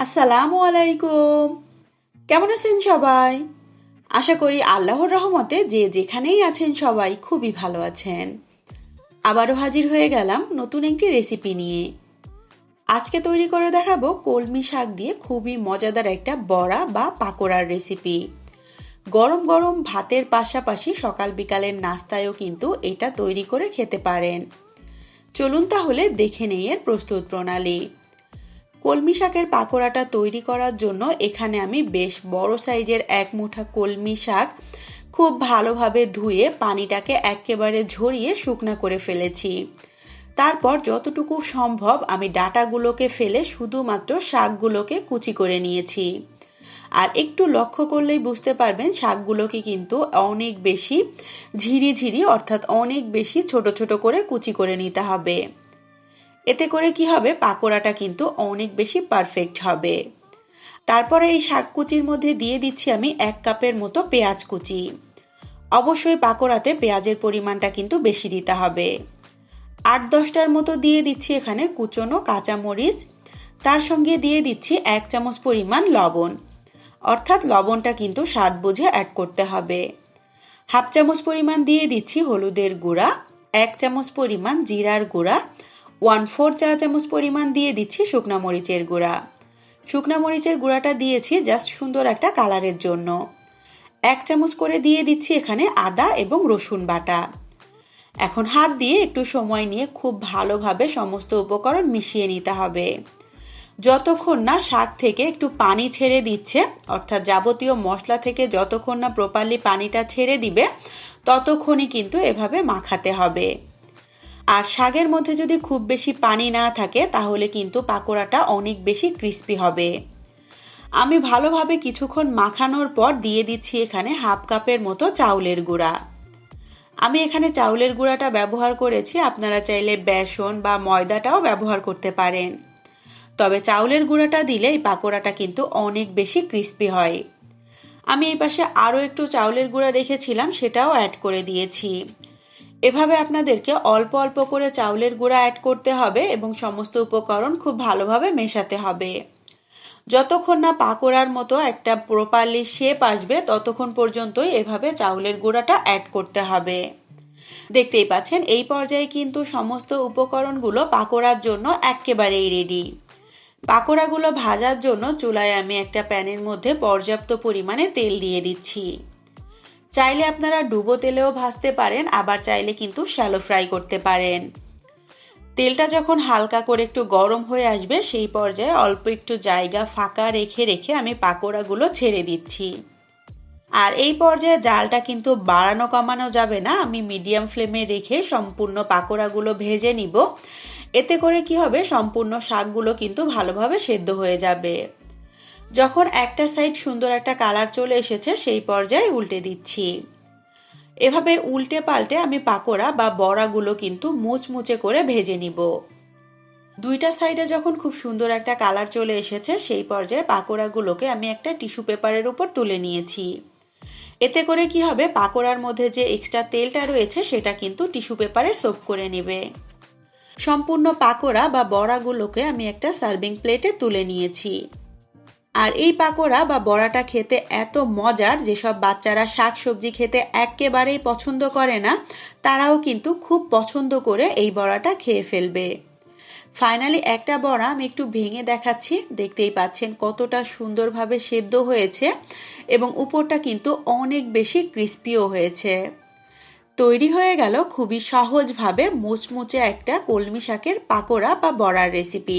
আসসালামু আলাইকুম। কেমন আছেন সবাই? আশা করি আল্লাহর রহমতে যে যেখানেই আছেন সবাই খুবই ভালো আছেন। আবারও হাজির হয়ে গেলাম নতুন একটি রেসিপি নিয়ে। আজকে তৈরি করে দেখাবো কলমি শাক দিয়ে খুবই মজাদার একটা বড়া বা পাকোড়ার রেসিপি গরম গরম ভাতের পাশাপাশি সকাল বিকালের নাস্তায়ও কিন্তু এটা তৈরি করে খেতে পারেন। চলুন তাহলে দেখে নেই এর প্রস্তুত প্রণালী। কলমি শাকের পাকোড়াটা তৈরি করার জন্য এখানে আমি বেশ বড় সাইজের এক মুঠা কলমি শাক খুব ভালোভাবে ধুয়ে পানিটাকে একেবারে ঝরিয়ে শুকনা করে ফেলেছি। তারপর যতটুকু সম্ভব আমি ডাটাগুলোকে ফেলে শুধুমাত্র শাকগুলোকে কুচি করে নিয়েছি। আর একটু লক্ষ্য করলেই বুঝতে পারবেন শাকগুলোকে কিন্তু অনেক বেশি ঝিরিঝিরি অর্থাৎ অনেক বেশি ছোট ছোট করে কুচি করে নিতে হবে। এতে করে কি হবে? পাকোড়াটা কিন্তু অনেক বেশি পারফেক্ট হবে। তারপরে এই শাক কুচির মধ্যে দিয়ে দিচ্ছি আমি এক কাপের মতো পেঁয়াজ কুচি। অবশ্যই পাকোড়াতে পেঁয়াজের পরিমাণটা কিন্তু বেশি দিতে হবে। আট দশটার মতো দিয়ে দিচ্ছি এখানে কুচনো কাঁচামরিচ। তার সঙ্গে দিয়ে দিচ্ছি এক চামচ পরিমাণ লবণ। অর্থাৎ লবণটা কিন্তু স্বাদ বুঝে অ্যাড করতে হবে। হাফ চামচ পরিমাণ দিয়ে দিচ্ছি হলুদের গুঁড়া, এক চামচ পরিমাণ জিরার গুঁড়া ওয়ান ফোর চা চামচ পরিমাণ দিয়ে দিচ্ছি শুকনা মরিচের গুঁড়া। শুকনা মরিচের গুঁড়াটা দিয়েছি জাস্ট সুন্দর একটা কালারের জন্য। এক চামচ করে দিয়ে দিচ্ছি এখানে আদা এবং রসুন বাটা। এখন হাত দিয়ে একটু সময় নিয়ে খুব ভালোভাবে সমস্ত উপকরণ মিশিয়ে নিতে হবে। যতক্ষণ না শাক থেকে একটু পানি ছেড়ে দিচ্ছে, অর্থাৎ যাবতীয় মশলা থেকে যতক্ষণ না প্রপারলি পানিটা ছেড়ে দিবে, ততক্ষণই কিন্তু এভাবে মাখাতে হবে। আর শাকের মধ্যে যদি খুব বেশি পানি না থাকে, তাহলে কিন্তু পাকোড়াটা অনেক বেশি ক্রিস্পি হবে। আমি ভালোভাবে কিছুক্ষণ মাখানোর পর দিয়ে দিচ্ছি এখানে হাফ কাপের মতো চাউলের গুঁড়া। আমি এখানে চাউলের গুঁড়াটা ব্যবহার করেছি, আপনারা চাইলে বেসন বা ময়দাটাও ব্যবহার করতে পারেন। তবে চাউলের গুঁড়াটা দিলে এই পাকোড়াটা কিন্তু অনেক বেশি ক্রিস্পি হয়। আমি এই পাশে আরও একটু চাউলের গুঁড়া রেখেছিলাম, সেটাও অ্যাড করে দিয়েছি। এভাবে আপনাদেরকে অল্প অল্প করে চাউলের গুঁড়া অ্যাড করতে হবে এবং সমস্ত উপকরণ খুব ভালোভাবে মেশাতে হবে। যতক্ষণ না পাকোড়ার মতো একটা প্রপারলি শেপ আসবে, ততক্ষণ পর্যন্তই এভাবে চাউলের গুঁড়াটা অ্যাড করতে হবে। দেখতেই পাচ্ছেন, এই পর্যায়ে কিন্তু সমস্ত উপকরণগুলো পাকোড়ার জন্য একেবারেই রেডি পাকোড়াগুলো ভাজার জন্য চুলায় আমি একটা প্যানের মধ্যে পর্যাপ্ত পরিমাণে তেল দিয়ে দিচ্ছি। চাইলে আপনারা ডুবো তেলেও ভাজতে পারেন, আবার চাইলে কিন্তু শ্যালো ফ্রাই করতে পারেন। তেলটা যখন হালকা করে একটু গরম হয়ে আসবে, সেই পর্যায়ে অল্প একটু জায়গা ফাঁকা রেখে রেখে আমি পাকোড়াগুলো ছেড়ে দিচ্ছি। আর এই পর্যায়ে জালটা কিন্তু বাড়ানো কমানো যাবে না, আমি মিডিয়াম ফ্লেমে রেখে সম্পূর্ণ পাকোড়াগুলো ভেজে নিব। এতে করে কি হবে, সম্পূর্ণ শাকগুলো কিন্তু ভালোভাবে সেদ্ধ হয়ে যাবে। যখন একটা সাইড সুন্দর একটা কালার চলে এসেছে, সেই পর্যায়ে উল্টে দিচ্ছি। এভাবে উল্টে পাল্টে আমি পাকোড়া বা বড়াগুলো কিন্তু মুচমুচে করে ভেজে নিব। দুইটা সাইডে যখন খুব সুন্দর একটা কালার চলে এসেছে, সেই পর্যায়ে পাকোড়াগুলোকে আমি একটা টিস্যু পেপারের উপর তুলে নিয়েছি। এতে করে কি হবে, পাকোড়ার মধ্যে যে এক্সট্রা তেলটা রয়েছে, সেটা কিন্তু টিস্যু পেপারে সোপ করে নেবে। সম্পূর্ণ পাকোড়া বা বড়াগুলোকে আমি একটা সার্ভিং প্লেটে তুলে নিয়েছি। আর এই পাকোড়া বা বড়াটা খেতে এত মজার যেসব বাচ্চারা শাক সবজি খেতে একেবারেই পছন্দ করে না, তারাও কিন্তু খুব পছন্দ করে এই বড়াটা খেয়ে ফেলবে। ফাইনালি একটা বড়া আমি একটু ভেঙে দেখাচ্ছি, দেখতেই পাচ্ছেন কতটা সুন্দরভাবে সেদ্ধ হয়েছে এবং উপরটা কিন্তু অনেক বেশি ক্রিস্পিও হয়েছে। তৈরি হয়ে গেল খুবই সহজভাবে মুচমুচে একটা কলমি শাকের পাকোড়া বা বড়ার রেসিপি